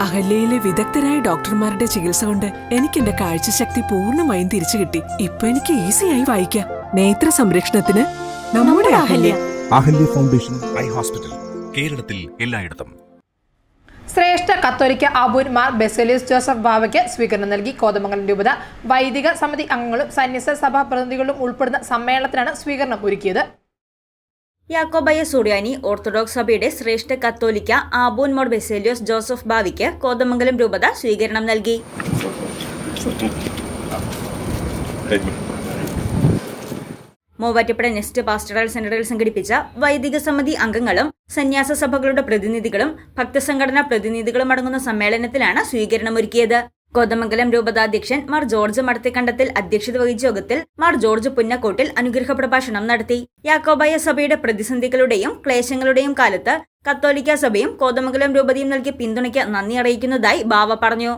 അഹല്യയിലെ വിദഗ്ധരായ ഡോക്ടർമാരുടെ ചികിത്സ കൊണ്ട് എനിക്ക് എന്റെ കാഴ്ചശക്തി പൂർണമായും തിരിച്ചു കിട്ടി. ഇപ്പൊ എനിക്ക് ഈസിയായി വായിക്കാം. നേത്ര സംരക്ഷണത്തിന് നമ്മുടെ Ahalya. Ahalya. Foundation eye hospital കേരളത്തിൽ എല്ലായിടത്തും. ശ്രേഷ്ഠ കത്തോലിക്ക അബൂൻ മാർ ബെസലിയസ് ജോസഫ് ബാവയ്ക്ക് സ്വീകരണം നൽകി. കോതമംഗലം രൂപത വൈദിക സമിതി അംഗങ്ങളും സന്യസ സഭാ പ്രതിനിധികളും ഉൾപ്പെടുന്ന സമ്മേളനത്തിനാണ് സ്വീകരണം ഒരുക്കിയത്. യാക്കോബയ സുറിയാനി ഓർത്തഡോക്സ് സഭയുടെ ശ്രേഷ്ഠ കത്തോലിക്ക ആബൂൻ മോർ ബെസേലിയോസ് ജോസഫ് ബാവിക്ക് കോതമംഗലം രൂപത സ്വീകരണം നൽകി. മൂവാറ്റുപുഴ നെസ്റ്റ് പാസ്റ്ററൽ സെന്ററിൽ സംഘടിപ്പിച്ച വൈദിക സമിതി അംഗങ്ങളും സന്യാസ സഭകളുടെ പ്രതിനിധികളും ഭക്തസംഘടനാ പ്രതിനിധികളും അടങ്ങുന്ന സമ്മേളനത്തിലാണ് സ്വീകരണമൊരുക്കിയത്. കോതമംഗലം രൂപതാധ്യക്ഷൻ മാർ ജോർജ് മടത്തിക്കണ്ടത്തിൽ അധ്യക്ഷത വഹിച്ച യോഗത്തിൽ മാർ ജോർജ് പുന്നക്കോട്ടിൽ അനുഗ്രഹ പ്രഭാഷണം നടത്തി. യാക്കോബായ സഭയുടെ പ്രതിസന്ധികളുടെയും ക്ലേശങ്ങളുടെയും കാലത്ത് കത്തോലിക്ക സഭയും കോതമംഗലം രൂപതയും നൽകിയ പിന്തുണയ്ക്ക് നന്ദി അറിയിക്കുന്നതായി ബാവ പറഞ്ഞു.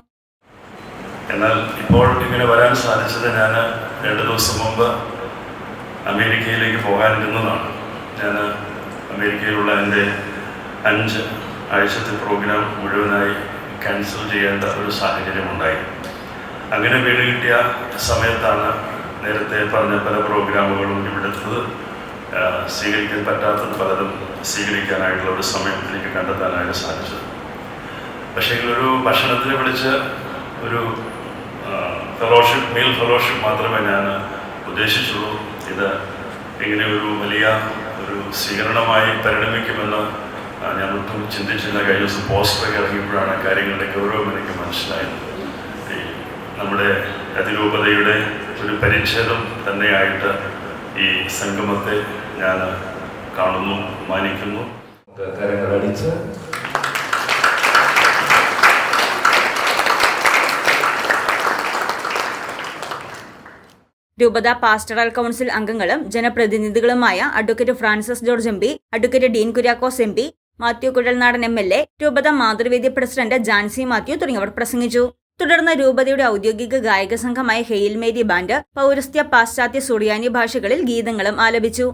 എന്നാൽ ഇപ്പോൾ ഇങ്ങനെ വരാൻ സാധിച്ചത് ഞാൻ രണ്ട് ദിവസം മുമ്പ് അമേരിക്കയിലേക്ക് പോകാനിരുന്നതാണ്. ഞാൻ അമേരിക്കയിലുള്ള എന്റെ അഞ്ച് ആഴ്ചത്തെ പ്രോഗ്രാം മുഴുവനായി ക്യാൻസൽ ചെയ്യേണ്ട ഒരു സാഹചര്യമുണ്ടായി അങ്ങനെ വീട് കിട്ടിയ സമയത്താണ് നേരത്തെ പറഞ്ഞ പല പ്രോഗ്രാമുകളും ഇവിടുത്തത് സ്വീകരിക്കാൻ പറ്റാത്തത് പലതും സ്വീകരിക്കാനായിട്ടുള്ള ഒരു സമയം എനിക്ക് കണ്ടെത്താനായിട്ട് സാധിച്ചത്. പക്ഷേ ഒരു ഭക്ഷണത്തിന് വിളിച്ച് ഒരു ഫെലോഷിപ്പ് മീൽ ഫെലോഷിപ്പ് മാത്രമേ ഞാൻ ഉദ്ദേശിച്ചുള്ളൂ. ഇത് ഇങ്ങനെ ഒരു വലിയ ഒരു സ്വീകരണമായി പരിണമിക്കുമെന്ന് ഒട്ടും ചിന്തിച്ചില്ല കഴിഞ്ഞ ദിവസം പോസ്റ്ററൊക്കെ ഇറങ്ങിയപ്പോഴാണ് കാര്യങ്ങളുടെ ഗൗരവം എനിക്ക് മനസ്സിലായത്. ഈ നമ്മുടെ അതിരൂപതയുടെ ഒരു പരിച്ഛേദം തന്നെയായിട്ട് ഈ സംഗമത്തെ ഞാൻ കാണുന്നു മാനിക്കുന്നു. കരങ്ങളടിച്ച് രൂപത പാസ്റ്ററൽ കൗൺസിൽ അംഗങ്ങളും ജനപ്രതിനിധികളുമായ advocate Francis George M P advocate Dean Kuriakose M P Mathew Kuzhalnadan M L A രൂപത മാതൃവേദി പ്രസിഡന്റ് ജാൻസി മാത്യു തുടങ്ങിയവർ പ്രസംഗിച്ചു. തുടർന്ന് രൂപതയുടെ ഔദ്യോഗിക ഗായക സംഘമായ ഹെയിൽ മേരി ബാൻഡ് പൗരസ്ത്യ പാശ്ചാത്യ സുറിയാനി ഭാഷകളിൽ ഗീതങ്ങളും ആലപിച്ചു.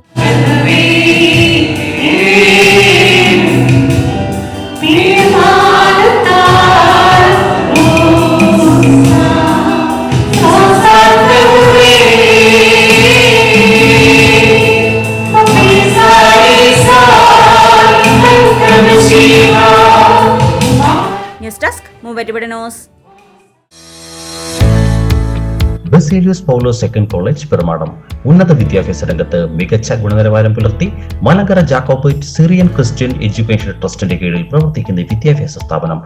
News desk Muvattupuzha news Baselius Paulo second college Perumadam. ഉന്നത വിദ്യാഭ്യാസ രംഗത്ത് മികച്ച ഗുണനിലവാരം പുലർത്തി Malankara Jacobite Syrian Christian education ട്രസ്റ്റിന്റെ കീഴിൽ പ്രവർത്തിക്കുന്ന വിദ്യാഭ്യാസ സ്ഥാപനം.